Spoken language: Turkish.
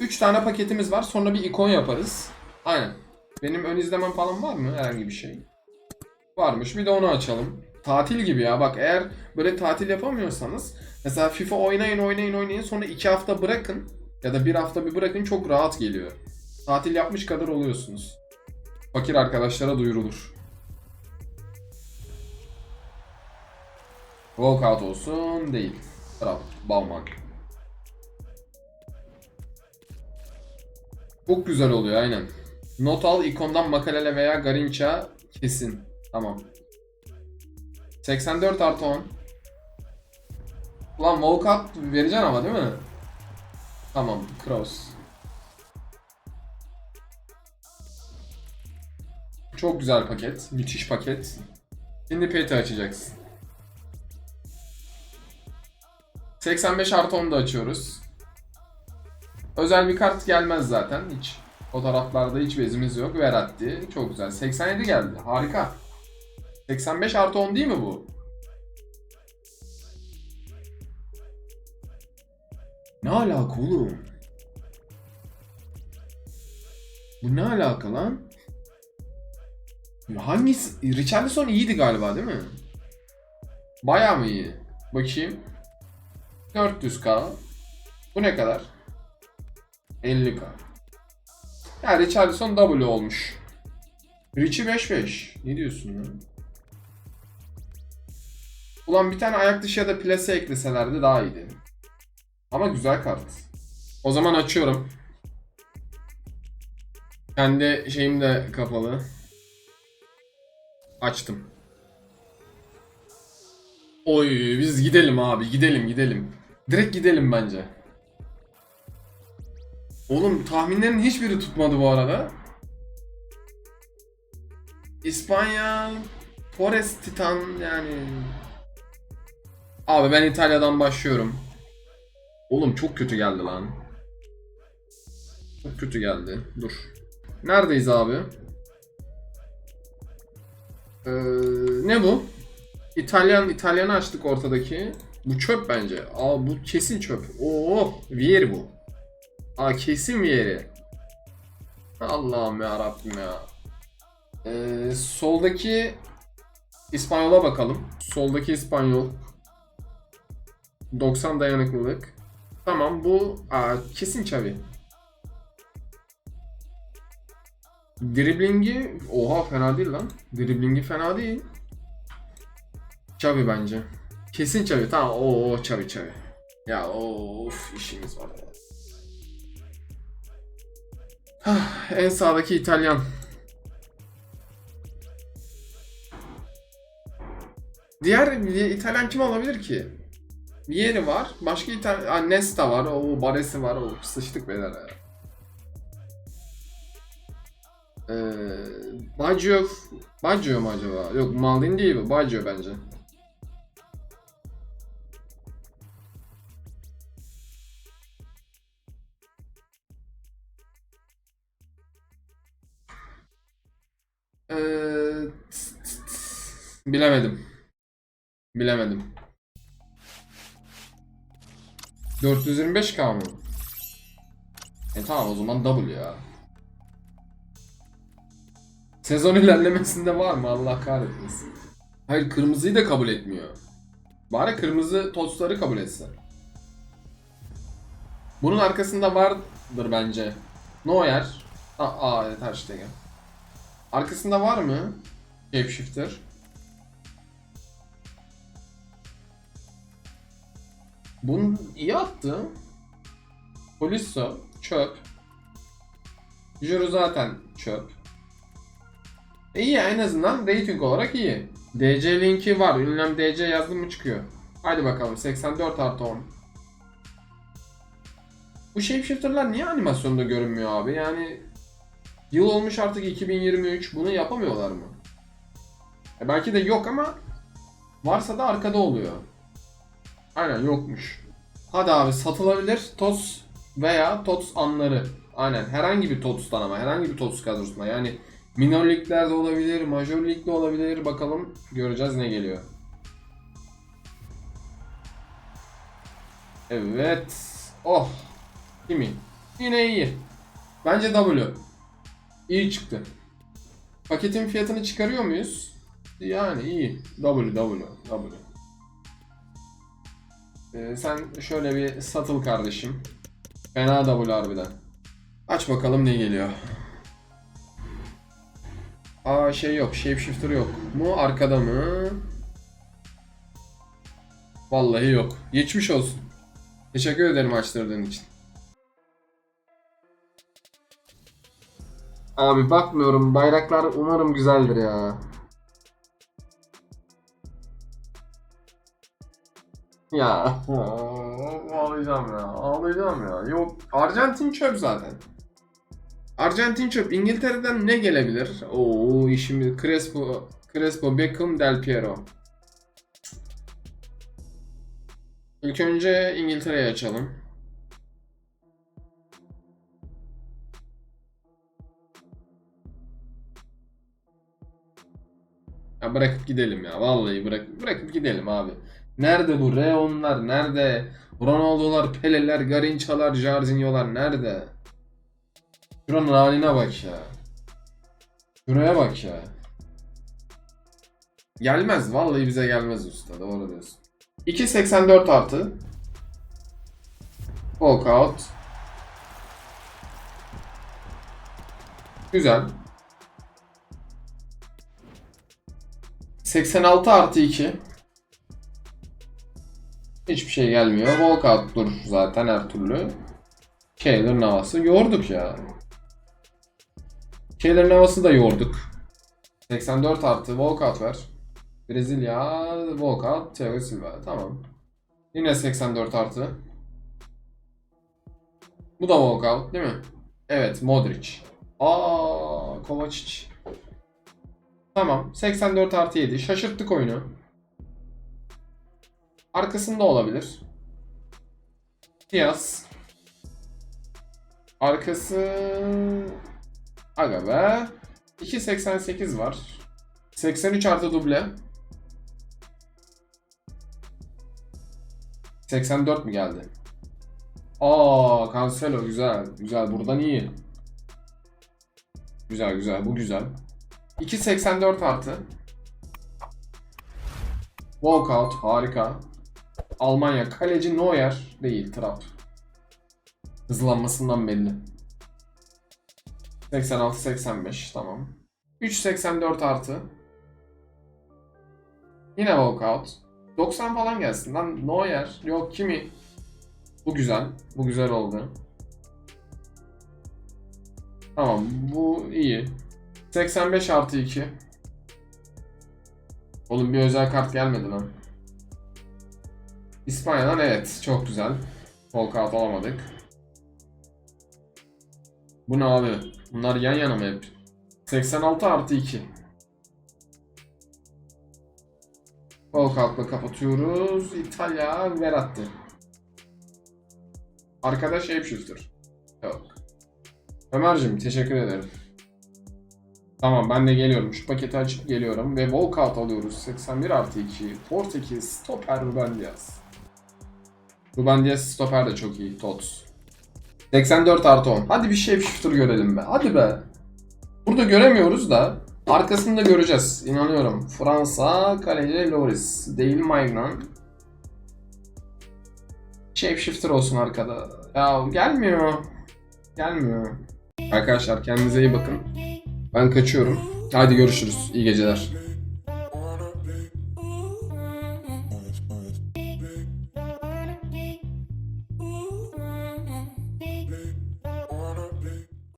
3 tane paketimiz var. Sonra bir ikon yaparız. Aynen. Benim ön izlemem falan var mı? Herhangi bir şey. Varmış. Bir de onu açalım. Tatil gibi ya. Bak eğer böyle tatil yapamıyorsanız mesela FIFA oynayın oynayın oynayın sonra 2 hafta bırakın ya da bir hafta bir bırakın çok rahat geliyor. Tatil yapmış kadar oluyorsunuz. Fakir arkadaşlara duyurulur. Walkout olsun değil. Bravo. Bauman. Çok güzel oluyor aynen. Not al ikondan Makalele veya Garinça kesin. Tamam. 84 artı 10. Ulan walkout vereceksin ama değil mi? Tamam. Cross. Çok güzel paket. Müthiş paket. Şimdi peti açacaksın. 85 artı 10 da açıyoruz. Özel bir kart gelmez zaten hiç. O taraflarda hiç bezimiz yok. Veratti. Çok güzel. 87 geldi. Harika. 85 artı 10 değil mi bu? Ne alaka oğlum? Bu ne alaka lan? Hangisi? Richarlison iyiydi galiba değil mi? Bayağı mı iyi? Bakayım. 400k. Bu ne kadar? 50k. Ya Richarlison W olmuş. Richie 5-5. Ne diyorsun lan? Ulan bir tane ayak dışı ya da plase ekleselerdi daha iyiydi. Ama güzel kart. O zaman açıyorum. Kendi şeyim de kapalı. Açtım. Oy biz gidelim abi gidelim gidelim. Direkt gidelim bence. Oğlum tahminlerin hiçbiri tutmadı bu arada. İspanya, Torres Titan yani. Abi ben İtalya'dan başlıyorum. Oğlum çok kötü geldi lan. Çok kötü geldi. Dur. Neredeyiz abi? Ee, ne bu? İtalyan İtalyanı açtık ortadaki. Bu çöp bence. Aa bu kesin çöp. Oo, Vieri bu. Aa kesin Vieri. Allah'ım ya Rabbim ya. Ee, soldaki İspanyola bakalım. Soldaki İspanyol. 90 dayanıklılık. Tamam bu aa, kesin Xavi. Driblingi oha fena değil lan. Driblingi fena değil. Xavi bence. Kesin Xavi. Tamam o Xavi Xavi. Ya of işimiz var ya. Hah, en sağdaki İtalyan. Diğer bir İtalyan kim olabilir ki? Vieri var. Başka İtalyan... Nesta var. O Baresi var. O sıçtık beyler. Ee, Baggio... Baggio mu acaba? Yok Maldini değil bu. Baggio bence. Bilemedim. Bilemedim. 425k mı? E tamam o zaman double ya. Sezon ilerlemesinde var mı Allah kahretmesin. Hayır kırmızıyı da kabul etmiyor. Bari kırmızı tostları kabul etse. Bunun arkasında vardır bence. Neuer. Aa, aa evet her. Arkasında var mı? Shapeshifter. Bunu iyi attı. Polisso çöp. Jiro zaten çöp. E iyi en azından rating olarak iyi. DC linki var. Ünlem DC yazdım mı çıkıyor. Haydi bakalım 84 artı 10. Bu shapeshifter'lar niye animasyonda görünmüyor abi? Yani yıl olmuş artık 2023. Bunu yapamıyorlar mı? E belki de yok ama varsa da arkada oluyor. Aynen yokmuş. Hadi abi satılabilir TOTS veya TOTS anları. Aynen herhangi bir TOTS'tan ama herhangi bir TOTS kadrosuna yani minor liglerde olabilir, major ligde olabilir. Bakalım göreceğiz ne geliyor. Evet. Oh. Kimi? Yine iyi. Bence W. İyi çıktı. Paketin fiyatını çıkarıyor muyuz? Yani iyi. W, W, W. Ee, sen şöyle bir satıl kardeşim. Fena W harbiden. Aç bakalım ne geliyor. Aa şey yok. Shapeshifter yok. Mu arkada mı? Vallahi yok. Geçmiş olsun. Teşekkür ederim açtırdığın için. Abi bakmıyorum. Bayraklar umarım güzeldir ya. Ya ağlayacağım ya. Ağlayacağım ya. Yok Arjantin çöp zaten. Arjantin çöp. İngiltere'den ne gelebilir? Oo işimiz Crespo, Crespo, Beckham, Del Piero. İlk önce İngiltere'yi açalım. Ya bırakıp gidelim ya. Vallahi bırak bırakıp gidelim abi. Nerede bu Reonlar? Nerede? Ronaldo'lar, Pele'ler, Garinçalar, Jarzinho'lar nerede? Şuranın haline bak ya. Şuraya bak ya. Gelmez. Vallahi bize gelmez usta. Doğru diyorsun. 2.84 artı. Walkout. Güzel. 86 artı 2. Hiçbir şey gelmiyor. Walkout dur zaten her türlü. Kayler Navas'ı yorduk ya. Kayler Navas'ı da yorduk. 84 artı walkout ver. Brezilya walkout Thiago Silva. Tamam. Yine 84 artı. Bu da walkout değil mi? Evet Modric. Aa Kovacic. Tamam. 84 artı 7. Şaşırttık oyunu. Arkasında olabilir. Diaz. Arkası... Aga be. 2.88 var. 83 artı duble. 84 mi geldi? Aa, Cancelo güzel. Güzel. Buradan iyi. Güzel güzel. Bu güzel. 2.84 artı. Walkout harika. Almanya kaleci Neuer değil Trapp. Hızlanmasından belli. 86-85 tamam. 3.84 artı. Yine walkout. 90 falan gelsin lan Neuer. Yok kimi? Bu güzel. Bu güzel oldu. Tamam bu iyi. 85 artı 2. Oğlum bir özel kart gelmedi lan. İspanya'dan evet çok güzel. Walkout alamadık. Bu ne abi? Bunlar yan yana mı hep? 86 artı 2. Walkout'la kapatıyoruz. İtalya Verratti. Arkadaş Shapeshifter. Yok. Ömer'cim teşekkür ederim. Tamam ben de geliyorum. Şu paketi açıp geliyorum. Ve walkout alıyoruz. 81 artı 2. Portekiz stoper Ruben Diaz. Ruben Diaz stoper de çok iyi. Tots. 84 artı 10. Hadi bir shapeshifter görelim be. Hadi be. Burada göremiyoruz da arkasında göreceğiz. İnanıyorum. Fransa kaleci Loris. Değil Maignan. Shapeshifter olsun arkada. Ya gelmiyor. Gelmiyor. Arkadaşlar kendinize iyi bakın. Ben kaçıyorum. Hadi görüşürüz. İyi geceler.